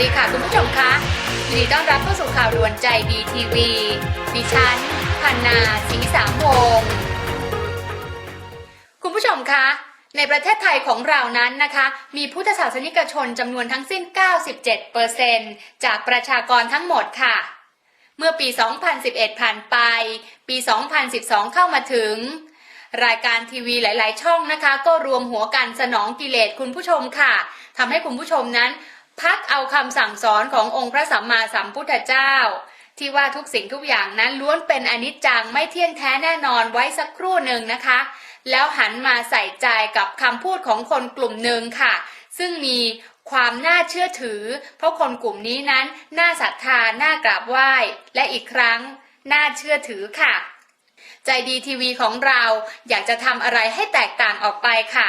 ดีค่ะคุณผู้ชมคะยินดีต้อนรับเข้าสู่ข่าวด่วนใจดีทีวีดิฉันพันนาศรีสามวงคุณผู้ชมคะในประเทศไทยของเรานั้นนะคะ มีพุทธศาสนิกชนจำนวนทั้งสิ้น 97%จากประชากรทั้งหมดค่ะ เมื่อปี 2011 ผ่านไป ปี 2012 เข้ามาถึง รายการทีวีหลาย ๆ ช่องนะคะ ก็รวมหัวกันสนองกิเลสคุณผู้ชมค่ะทำให้คุณผู้ชมนั้น พักเอาคำสั่งสอนขององค์พระสัมมาสัมพุทธเจ้า ที่ว่าทุกสิ่งทุกอย่างนั้นล้วนเป็นอนิจจังไม่เที่ยงแท้แน่นอนไว้สักครู่หนึ่งนะคะ แล้วหันมาใส่ใจกับคำพูดของคนกลุ่มหนึ่งค่ะ ซึ่งมีความน่าเชื่อถือ เพราะคนกลุ่มนี้นั้น น่าศรัทธา น่ากราบไหว้ และอีกครั้ง น่าเชื่อถือค่ะ ใจดีทีวีของเราอยากจะทำอะไรให้แตกต่างออกไปค่ะ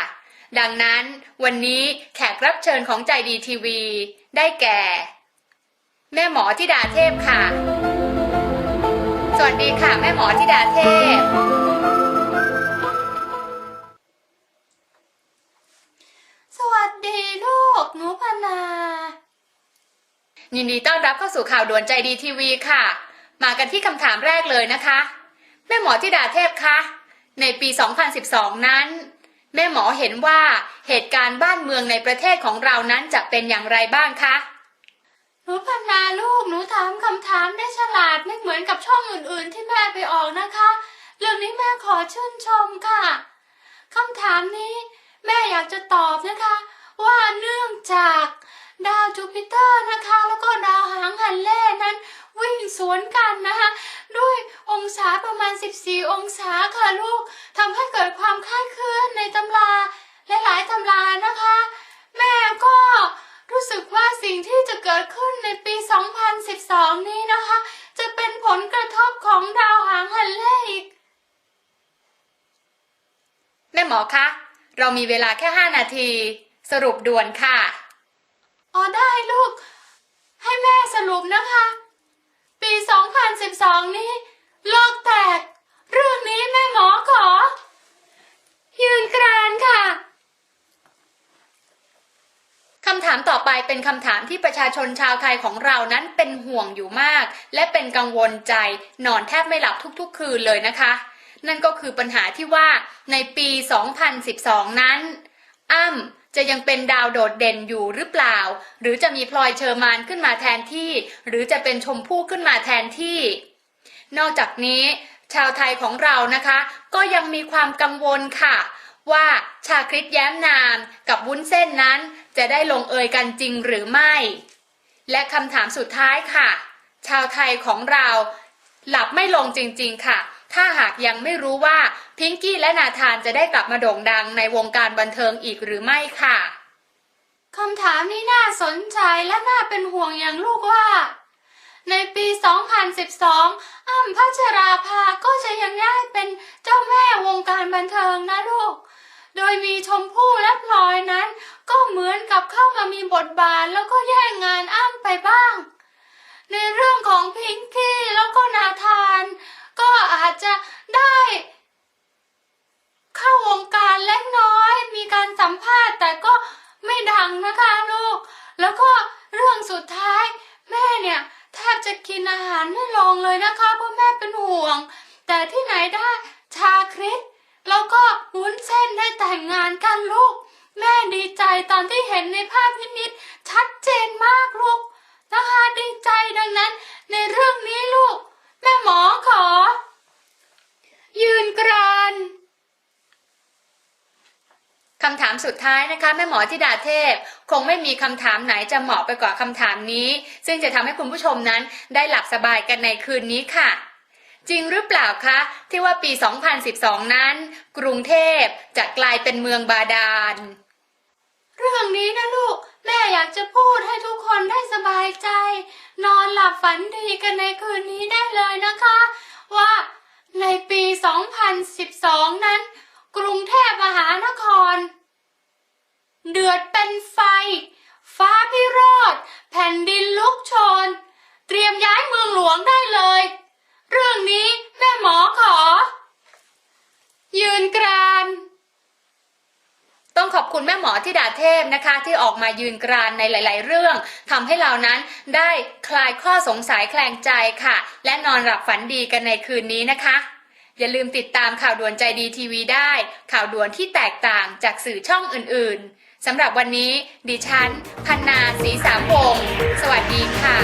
ดังนั้นวันนี้แขกรับเชิญของใจดีทีวี ได้แก่ แม่หมอทิดาเทพค่ะ สวัสดีค่ะ แม่หมอทิดาเทพ สวัสดีลูกหนูพนายินดีต้อนรับเข้าสู่ข่าวด่วนใจดีทีวีค่ะ มากันที่คำถามแรกเลยนะคะ แม่หมอทิดาเทพคะในปี 2012 นั้น แม่หมอเห็นว่าเหตุการณ์บ้านเมืองในประเทศของเรานั้นจะเป็นอย่างไรบ้างคะหนูพันนาลูกหนูถามคำถามได้ฉลาดไม่เหมือนกับช่องอื่นๆ ที่แม่ไปออกนะคะ เรื่องนี้แม่ขอชื่นชมค่ะคำถามนี้ แม่อยากจะตอบนะคะ ว่าเนื่องจากดาวจูปิเตอร์นะคะ แล้วก็ดาวหางหันเล่นั้น วิ่งสวนกันนะคะ องศาประมาณ 14 องศาค่ะลูกทำให้เกิดความคลาดเคลื่อนในตำราและหลายตำรานะคะ แม่ก็รู้สึกว่าสิ่งที่จะเกิดขึ้นในปี 2012 นี้นะคะ จะเป็นผลกระทบของดาวหางหันเล่อีก แม่หมอคะ เรามีเวลาแค่ 5 นาที สรุปด่วนค่ะ อ๋อได้ลูก ให้แม่สรุปนะคะ ปี 2012 นี้ โลกแตก เรื่องนี้แม่หมอขอ ยืนกรานค่ะคำถามต่อไปเป็นคำถามที่ประชาชนชาวไทยของเรานั้นเป็นห่วงอยู่มาก และเป็นกังวลใจ นอนแทบไม่หลับทุกๆ คืนเลยนะคะ นั่นก็คือปัญหาที่ว่าในปี 2012 นั้น อ้ำจะยังเป็นดาวโดดเด่นอยู่หรือเปล่า หรือจะมีพลอยเชอร์มานขึ้นมาแทนที่ หรือจะเป็นชมพู่ขึ้นมาแทนที่ นอกจากนี้ชาวไทยของเรานะคะ ก็ยังมีความกังวลค่ะ ว่าชาคริตแย้มนามกับวุ้นเส้นนั้นจะได้ลงเอยกันจริงหรือไม่ และคำถามสุดท้ายค่ะ ชาวไทยของเราหลับไม่ลงจริงๆค่ะ ถ้าหากยังไม่รู้ว่าพิงกี้และนาธานจะได้กลับมาโด่งดังในวงการบันเทิงอีกหรือไม่ค่ะคำถามนี้น่าสนใจและน่าเป็นห่วงอย่างลูกว่า 2012 อ้ำพัชราภาก็จะยังได้เป็นเจ้าแม่วงการบันเทิงนะลูก โดยมีชมพู่และพลอยนั้น ก็เหมือนกับเข้ามามีบทบาทแล้วก็แย่งงานอ้ำไปบ้าง ในเรื่องของพิงกี้แล้วก็นาธาน ก็อาจจะได้เข้าวงการเล็กน้อย มีการสัมภาษณ์แต่ก็ไม่ดังนะคะลูก แล้วก็เรื่องสุดท้าย แม่เนี่ยแทบ จะกินอาหารไม่ลงเลยนะคะเพราะแม่เป็นห่วง แต่ที่ไหนได้ชาคริสแล้วก็วุ้นเส้นได้แต่งงานกันลูก แม่ดีใจตอนที่เห็นในภาพพิมิตชัดเจนมากลูกนะคะดีใจดังนั้น ในเรื่องนี้ลูก แม่หมอขอ ยืนกราน คำถาม สุดท้ายนะคะแม่หมอธิดาเทพ คงไม่มีคำถามไหนจะเหมาะไปกว่าคำถามนี้ ซึ่งจะทำให้คุณผู้ชมนั้นได้หลับสบายกันในคืนนี้ค่ะ จริงหรือเปล่าคะ ที่ว่าปี 2012 นั้น กรุงเทพจะกลายเป็นเมืองบาดาล เรื่องนี้นะลูก แม่อยากจะพูดให้ทุกคนได้สบายใจ นอนหลับฝันดีกันในคืนนี้ได้เลยนะคะ ว่าในปี 2012 นั้น กรุงเทพมหานคร เดือดเป็นไฟ ฟ้าพิโรธแผ่นดินลุกโชน เตรียมย้ายเมืองหลวงได้เลย เรื่องนี้แม่หมอขอ ยืนกรานต้องต้องขอบคุณแม่หมอที่ดาเทพนะคะ ที่ออกมายืนกรานในหลาย ๆ เรื่องทำให้เรานั้นได้คลายข้อสงสัยแคลงใจค่ะ และนอนหลับฝันดีกันในคืนนี้นะคะอย่าลืมติดตามข่าวด่วนใจดีทีวีได้ ข่าวด่วนที่แตกต่างจากสื่อช่องอื่น ๆ สำหรับวันนี้ดิฉัน พันนาศรีสามวงศ์สวัสดีค่ะ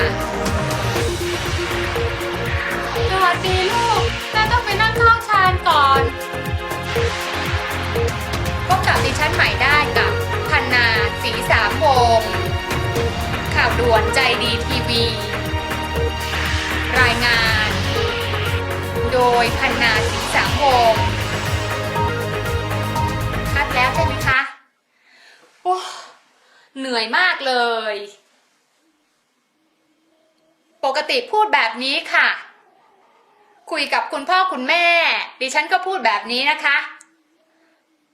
สวัสดีลูกแม่ต้องไปนั่งเข้าชานก่อน พบกับดิฉันใหม่ได้กับ พันนาสีสามวงศ์ข่าวด่วนใจดีทีวี รายงาน โดยพันนาสีสามวงศ์ เหนื่อยมากเลย ปกติพูดแบบนี้ค่ะ คุยกับคุณพ่อคุณแม่ ดิฉันก็พูดแบบนี้นะคะ